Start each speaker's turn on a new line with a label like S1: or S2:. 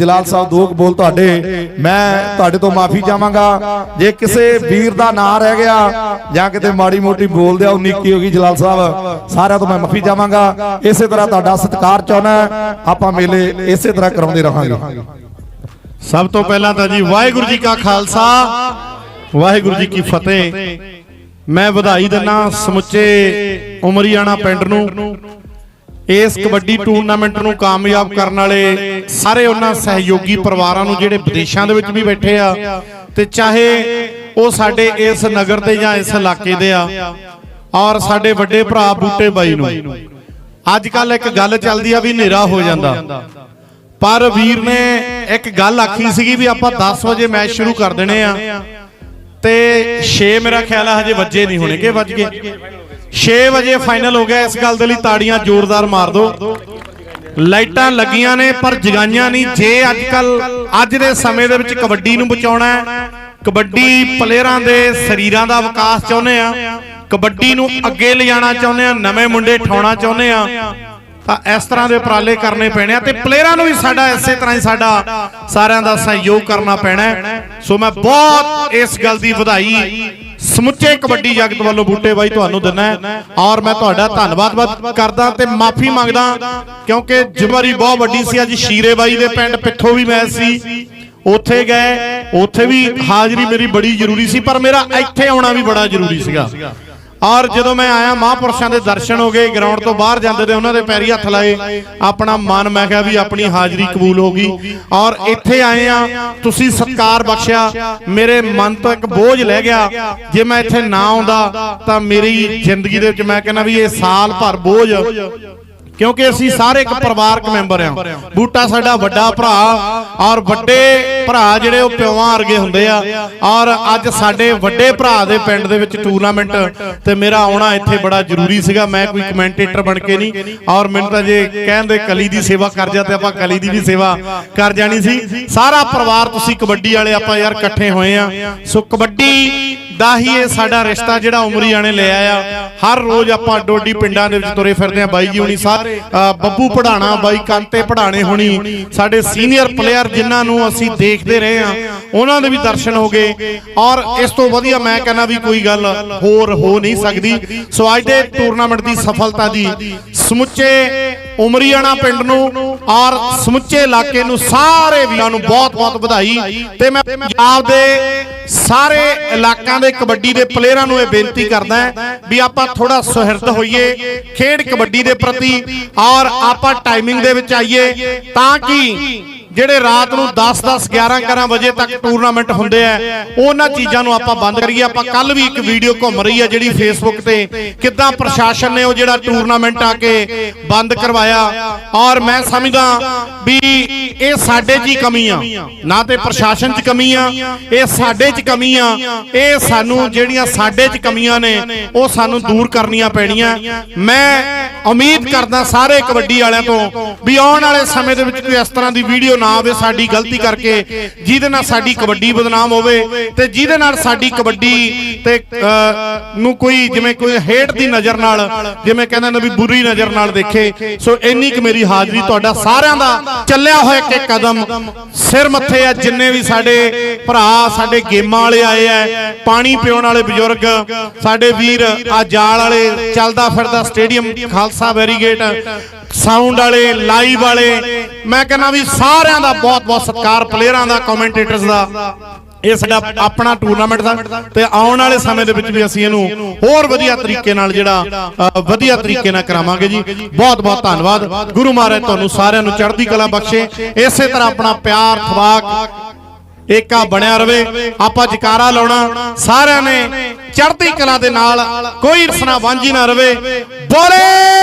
S1: ਜਲਾਲ ਸਾਹਿਬ ਦੋ ਕੁ ਬੋਲ ਤੁਹਾਡੇ ਮੈਂ ਤੁਹਾਡੇ ਤੋਂ ਮਾਫੀ ਚਾਹਾਂਗਾ। ਜੇ ਕਿਸੇ ਵੀਰ ਦਾ ਨਾਂ ਰਹਿ ਗਿਆ ਜਾਂ ਕਿਤੇ ਮਾੜੀ ਮੋਟੀ ਬੋਲ ਦਿਆ ਉਨੀ ਕੀ ਹੋ ਗਈ ਜਲਾਲ ਸਾਹਿਬ ਸਾਰਿਆਂ ਤੋਂ ਮੈਂ ਮਾਫੀ ਚਾਹਾਂਗਾ। ਇਸੇ ਤਰ੍ਹਾਂ ਤੁਹਾਡਾ ਸਤਿਕਾਰ ਚਾਹੁੰਦਾ ਆਪਾਂ ਮੇਲੇ ਇਸੇ ਤਰ੍ਹਾਂ ਕਰਾਉਂਦੇ ਰਹਾਂਗੇ।
S2: ਸਭ ਤੋਂ ਪਹਿਲਾਂ ਤਾਂ ਜੀ ਵਾਹਿਗੁਰੂ ਜੀ ਕਾ ਖਾਲਸਾ ਵਾਹਿਗੁਰੂ ਜੀ ਕੀ ਫਤਿਹ। ਮੈਂ ਵਧਾਈ ਦਿੰਨਾ ਸਮੁੱਚੇ ਉਮਰੀਆਣਾ ਪਿੰਡ ਨੂੰ। ਇਸ ਕਬੱਡੀ ਟੂਰਨਾਮੈਂਟ ਨੂੰ ਕਾਮਯਾਬ ਕਰਨ ਵਾਲੇ ਸਾਰੇ ਉਹਨਾਂ ਸਹਿਯੋਗੀ ਪਰਿਵਾਰਾਂ ਨੂੰ ਜਿਹੜੇ ਵਿਦੇਸ਼ਾਂ ਦੇ ਵਿੱਚ ਵੀ ਬੈਠੇ ਆ ਤੇ ਚਾਹੇ ਉਹ ਸਾਡੇ ਇਸ ਨਗਰ ਦੇ ਜਾਂ ਇਸ ਇਲਾਕੇ ਦੇ ਆ ਔਰ ਸਾਡੇ ਵੱਡੇ ਭਰਾ ਬੂਟੇ ਬਾਈ ਨੂੰ। ਅੱਜ ਕੱਲ ਇੱਕ ਗੱਲ ਚੱਲਦੀ ਆ ਵੀ ਹਨੇਰਾ ਹੋ ਜਾਂਦਾ। ਪਰ ਵੀਰ ਨੇ ਇੱਕ ਗੱਲ ਆਖੀ ਸੀਗੀ ਵੀ ਆਪਾਂ 10 ਵਜੇ ਮੈਚ ਸ਼ੁਰੂ ਕਰ ਦੇਣੇ ਆ ਤੇ 6 ਮੇਰਾ ਖਿਆਲ ਆ ਹਜੇ ਵੱਜੇ ਨਹੀਂ ਹੋਣੇ ਕਿ ਵੱਜ ਗਏ। 6 ਵਜੇ ਫਾਈਨਲ ਹੋ ਗਿਆ, ਇਸ ਗੱਲ ਦੇ ਲਈ ਤਾੜੀਆਂ ਜ਼ੋਰਦਾਰ ਮਾਰ ਦਿਓ। ਲਾਈਟਾਂ ਲੱਗੀਆਂ ਨੇ, ਪਰ ਜਗਾਈਆਂ ਨਹੀਂ। ਜੇ ਅੱਜ ਕੱਲ ਅੱਜ ਦੇ ਸਮੇਂ ਦੇ ਵਿੱਚ ਕਬੱਡੀ ਨੂੰ ਬਚਾਉਣਾ ਹੈ, ਕਬੱਡੀ ਪਲੇਅਰਾਂ ਦੇ ਸਰੀਰਾਂ ਦਾ ਵਿਕਾਸ ਚਾਹੁੰਦੇ ਆ, ਕਬੱਡੀ ਨੂੰ ਅੱਗੇ ਲਿਜਾਣਾ ਚਾਹੁੰਦੇ ਆ, ਨਵੇਂ ਮੁੰਡੇ ਠਾਉਣਾ ਚਾਹੁੰਦੇ ਆ, ਤਾਂ ਇਸ ਤਰ੍ਹਾਂ ਦੇ ਉਪਰਾਲੇ ਕਰਨੇ ਪੈਣੇ ਆ ਤੇ ਪਲੇਅਰਾਂ ਨੂੰ ਵੀ ਸਾਡਾ, ਇਸੇ ਤਰ੍ਹਾਂ ਹੀ ਸਾਡਾ ਸਾਰਿਆਂ ਦਾ ਸਹਿਯੋਗ ਕਰਨਾ ਪੈਣਾ ਸੋ ਮੈਂ ਬਹੁਤ ਇਸ ਗੱਲ ਦੀ ਵਧਾਈ ਸਮੁੱਚੇ ਕਬੱਡੀ ਜਗਤ ਵੱਲੋਂ ਬੂਟੇ ਬਾਈ ਤੁਹਾਨੂੰ ਦਿੰਦਾ ਹੈ। ਔਰ ਮੈਂ ਤੁਹਾਡਾ ਧੰਨਵਾਦ ਕਰਦਾ ਤੇ ਮਾਫੀ ਮੰਗਦਾ ਕਿਉਂਕਿ ਜ਼ਿੰਮੇਵਾਰੀ ਬਹੁਤ ਵੱਡੀ ਸੀ ਅੱਜ ਸ਼ੀਰੇ ਬਾਈ ਦੇ ਪਿੰਡ ਪਿੱਥੋਂ ਵੀ ਮੈਚ ਸੀ। ਉੱਥੇ ਗਏ ਉੱਥੇ ਵੀ ਹਾਜ਼ਰੀ ਮੇਰੀ ਬੜੀ ਜ਼ਰੂਰੀ ਸੀ ਪਰ ਮੇਰਾ ਇੱਥੇ ਆਉਣਾ ਵੀ ਬੜਾ ਜ਼ਰੂਰੀ ਸੀਗਾ। ਔਰ ਜਦੋਂ ਮੈਂ ਆਇਆ, ਮਹਾਂਪੁਰਸ਼ਾਂ ਦੇ ਦਰਸ਼ਨ ਹੋ ਗਏ ਗਰਾਊਂਡ ਤੋਂ ਬਾਹਰ ਜਾਂਦੇ ਤੇ ਉਹਨਾਂ ਦੇ ਪੈਰੀ ਹੱਥ ਲਾਏ। ਆਪਣਾ ਮਨ, ਮੈਂ ਕਿਹਾ ਵੀ ਆਪਣੀ ਹਾਜ਼ਰੀ ਕਬੂਲ ਹੋ ਗਈ। ਔਰ ਇੱਥੇ ਆਏ ਆ, ਤੁਸੀਂ ਸਤਕਾਰ ਬਖਸ਼ਿਆ। ਮੇਰੇ ਮਨ ਤੋਂ ਇੱਕ ਬੋਝ ਲੈ ਗਿਆ। ਜੇ ਮੈਂ ਇੱਥੇ ਨਾ ਆਉਂਦਾ, ਤਾਂ ਮੇਰੀ ਜ਼ਿੰਦਗੀ ਦੇ ਵਿੱਚ ਮੈਂ ਕਹਿੰਦਾ ਵੀ ਇਹ ਸਾਲ ਭਰ ਬੋਝ ਕਿਉਂਕਿ ਅਸੀਂ ਸਾਰੇ ਇੱਕ ਪਰਿਵਾਰਕ ਮੈਂਬਰ ਆ ਬੂਟਾ ਸਾਡਾ ਵੱਡਾ ਭਰਾ ਔਰ ਵੱਡੇ ਭਰਾ ਜਿਹੜੇ ਉਹ ਪਿਓਾਂ ਵਰਗੇ ਹੁੰਦੇ ਆ। ਔਰ ਅੱਜ ਸਾਡੇ ਵੱਡੇ ਭਰਾ ਦੇ ਪਿੰਡ ਦੇ ਵਿੱਚ ਟੂਰਨਾਮੈਂਟ ਤੇ ਮੇਰਾ ਆਉਣਾ ਇੱਥੇ ਬੜਾ ਜ਼ਰੂਰੀ ਸੀਗਾ ਮੈਂ ਕੋਈ ਕਮੈਂਟੇਟਰ ਬਣ ਕੇ ਨਹੀਂ। ਔਰ ਮੈਨੂੰ ਤਾਂ ਜੇ ਕਹਿੰਦੇ ਕਲੀ ਦੀ ਸੇਵਾ ਕਰ ਜਾ ਤੇ ਆਪਾਂ ਕਲੀ ਦੀ ਵੀ ਸੇਵਾ ਕਰ ਜਾਣੀ ਸੀ। ਸਾਰਾ ਪਰਿਵਾਰ ਤੁਸੀਂ ਕਬੱਡੀ ਵਾਲੇ ਆਪਾਂ ਯਾਰ ਇਕੱਠੇ ਹੋਏ ਆ। ਸੋ ਕਬੱਡੀ ਦਾ ਹੀ ਇਹ ਸਾਡਾ ਰਿਸ਼ਤਾ ਜਿਹੜਾ ਉਮਰੀਆਂ ਨੇ ਲਿਆ ਆ ਹਰ ਰੋਜ਼ ਆਪਾਂ ਡੋਡੀ ਪਿੰਡਾਂ ਦੇ ਵਿੱਚ ਤੁਰੇ ਫਿਰਦੇ ਆ ਬਾਈ ਜੀ ਹੁਣੀ ਸਾਰੇ ਬੱਬੂ ਪੜਾਣਾ, ਬਾਈ ਕਾਂਤੇ ਪੜਾਣੇ ਹੁਣੀ, ਸਾਡੇ ਸੀਨੀਅਰ ਪਲੇਅਰ ਜਿਨ੍ਹਾਂ ਨੂੰ ਅਸੀਂ ਦੇਖਦੇ ਰਹੇ ਆ ਉਹਨਾਂ ਦੇ ਵੀ ਦਰਸ਼ਨ ਹੋ ਗਏ। ਔਰ ਇਸ ਤੋਂ ਵਧੀਆ ਮੈਂ ਕਹਿੰਦਾ ਵੀ ਕੋਈ ਗੱਲ ਹੋਰ ਹੋ ਨਹੀਂ ਸਕਦੀ। ਸੋ ਅੱਜ ਦੇ ਟੂਰਨਾਮੈਂਟ ਦੀ ਸਫਲਤਾ ਦੀ ਸਮੁੱਚੇ ਉਮਰੀਆਣਾ ਪਿੰਡ ਨੂੰ ਔਰ ਸਮੁੱਚੇ ਇਲਾਕੇ ਨੂੰ ਸਾਰੇ ਵੀਰਾਂ ਨੂੰ ਬਹੁਤ-ਬਹੁਤ ਵਧਾਈ। ਤੇ ਮੈਂ ਪੰਜਾਬ ਦੇ ਸਾਰੇ ਇਲਾਕਿਆਂ ਦੇ ਕਬੱਡੀ ਦੇ ਪਲੇਅਰਾਂ ਨੂੰ ਇਹ ਬੇਨਤੀ ਕਰਦਾ ਵੀ ਆਪਾਂ ਥੋੜਾ ਸੁਹਿਰਦ ਹੋਈਏ, ਖੇਡ ਕਬੱਡੀ ਦੇ ਪ੍ਰਤੀ ਔਰ ਆਪਾਂ ਟਾਈਮਿੰਗ ਦੇ ਵਿੱਚ ਆਈਏ ਤਾਂ ਕਿ ਜਿਹੜੇ ਰਾਤ ਨੂੰ 10 10 11 11 ਵਜੇ ਤੱਕ ਟੂਰਨਾਮੈਂਟ ਹੁੰਦੇ ਆ, ਉਹਨਾਂ ਚੀਜ਼ਾਂ ਨੂੰ ਆਪਾਂ ਬੰਦ ਕਰੀਏ। ਆਪਾਂ ਕੱਲ ਵੀ ਇੱਕ ਵੀਡੀਓ ਘੁੰਮ ਰਹੀ ਆ ਜਿਹੜੀ ਫੇਸਬੁੱਕ ਤੇ। ਕਿੱਦਾਂ ਪ੍ਰਸ਼ਾਸਨ ਨੇ ਉਹ ਜਿਹੜਾ ਟੂਰਨਾਮੈਂਟ ਆ ਕੇ ਬੰਦ ਕਰਵਾਇਆ। ਔਰ ਮੈਂ ਸਮਝਦਾ ਵੀ ਇਹ ਸਾਡੇ 'ਚ ਹੀ ਕਮੀ ਆ। ਨਾ ਤੇ ਪ੍ਰਸ਼ਾਸਨ 'ਚ ਕਮੀ ਆ, ਇਹ ਸਾਡੇ 'ਚ ਕਮੀ ਆ। ਇਹ ਸਾਨੂੰ ਜਿਹੜੀਆਂ ਸਾਡੇ 'ਚ ਕਮੀਆਂ ਨੇ, ਉਹ ਸਾਨੂੰ ਦੂਰ ਕਰਨੀਆਂ ਪੈਣੀਆਂ। ਮੈਂ ਉਮੀਦ ਕਰਦਾ ਸਾਰੇ ਕਬੱਡੀ ਵਾਲਿਆਂ ਤੋਂ ਵੀ ਆਉਣ ਵਾਲੇ ਸਮੇਂ ਦੇ ਵਿੱਚ ਕੋਈ ਇਸ ਤਰ੍ਹਾਂ ਦੀ ਵੀਡੀਓ ਨਾ ਆਵੇ ਸਾਡੀ ਗਲਤੀ ਕਰਕੇ। ਜਿਹਦੇ ਨਾਲ ਸਾਡੀ ਕਬੱਡੀ ਬਦਨਾਮ ਹੋਵੇ ਤੇ ਜਿਹਦੇ ਨਾਲ ਸਾਡੀ ਕਬੱਡੀ ਤੇ ਨੂੰ ਕੋਈ ਜਿਵੇਂ ਕੋਈ ਹੇਟ ਦੀ ਨਜ਼ਰ ਨਾਲ ਜਿਵੇਂ ਕਹਿੰਦੇ ਨੇ ਵੀ ਬੁਰੀ ਨਜ਼ਰ ਨਾਲ ਦੇਖੇ। ਸੋ ਇੰਨੀ ਕਿ ਮੇਰੀ ਹਾਜ਼ਰੀ ਤੁਹਾਡਾ ਸਾਰਿਆਂ ਦਾ ਚੱਲਿਆ ਹੋਇਆ ਇੱਕ ਇੱਕ ਕਦਮ। ਸਿਰ ਮੱਥੇ ਆ ਜਿੰਨੇ ਵੀ ਸਾਡੇ ਭਰਾ ਸਾਡੇ ਗੇਮਾਂ ਵਾਲੇ ਆਏ ਆ ਪਾਣੀ ਪਿਉਣ ਵਾਲੇ ਬਜ਼ੁਰਗ ਸਾਡੇ ਵੀਰ ਆ ਜਾਲ ਵਾਲੇ ਚੱਲਦਾ ਫਿਰਦਾ ਸਟੇਡੀਅਮ ਖਾਲਸਾ ਵੈਰੀਗੇਟ। ਸਾਊਂਡ ਵਾਲੇ ਲਾਈਵ ਵਾਲੇ, ਮੈਂ ਕਹਿੰਦਾ ਵੀ ਸਾਰਿਆਂ ਦਾ ਬਹੁਤ ਬਹੁਤ ਸਤਿਕਾਰ ਪਲੇਅਰਾਂ ਦਾ ਕਮੈਂਟੇਟਰਸ ਦਾ। ਇਹ ਸਾਡਾ ਆਪਣਾ ਟੂਰਨਾਮੈਂਟ ਦਾ ਤੇ ਆਉਣ ਵਾਲੇ ਸਮੇਂ ਦੇ ਵਿੱਚ ਵੀ ਅਸੀਂ ਇਹਨੂੰ ਹੋਰ ਵਧੀਆ ਤਰੀਕੇ ਨਾਲ ਜਿਹੜਾ ਵਧੀਆ ਤਰੀਕੇ ਨਾਲ ਕਰਾਵਾਂਗੇ ਜੀ। ਬਹੁਤ ਬਹੁਤ ਧੰਨਵਾਦ। ਗੁਰੂ ਮਹਾਰਾਜ ਤੁਹਾਨੂੰ ਸਾਰਿਆਂ ਨੂੰ ਚੜ੍ਹਦੀ ਕਲਾ ਬਖਸ਼ੇ। ਇਸੇ ਤਰ੍ਹਾਂ ਆਪਣਾ ਪਿਆਰ ਥਵਾਕ ਏਕਾ ਬਣਿਆ ਰਵੇ। ਆਪਾਂ ਜਕਾਰਾ ਲਾਉਣਾ। ਸਾਰਿਆਂ ਨੇ ਚੜ੍ਹਦੀ ਕਲਾ ਦੇ ਨਾਲ ਕੋਈ ਰਸਨਾ ਵਾਂਝੀ ਨਾ ਰਵੇ। ਬੋਲੇ!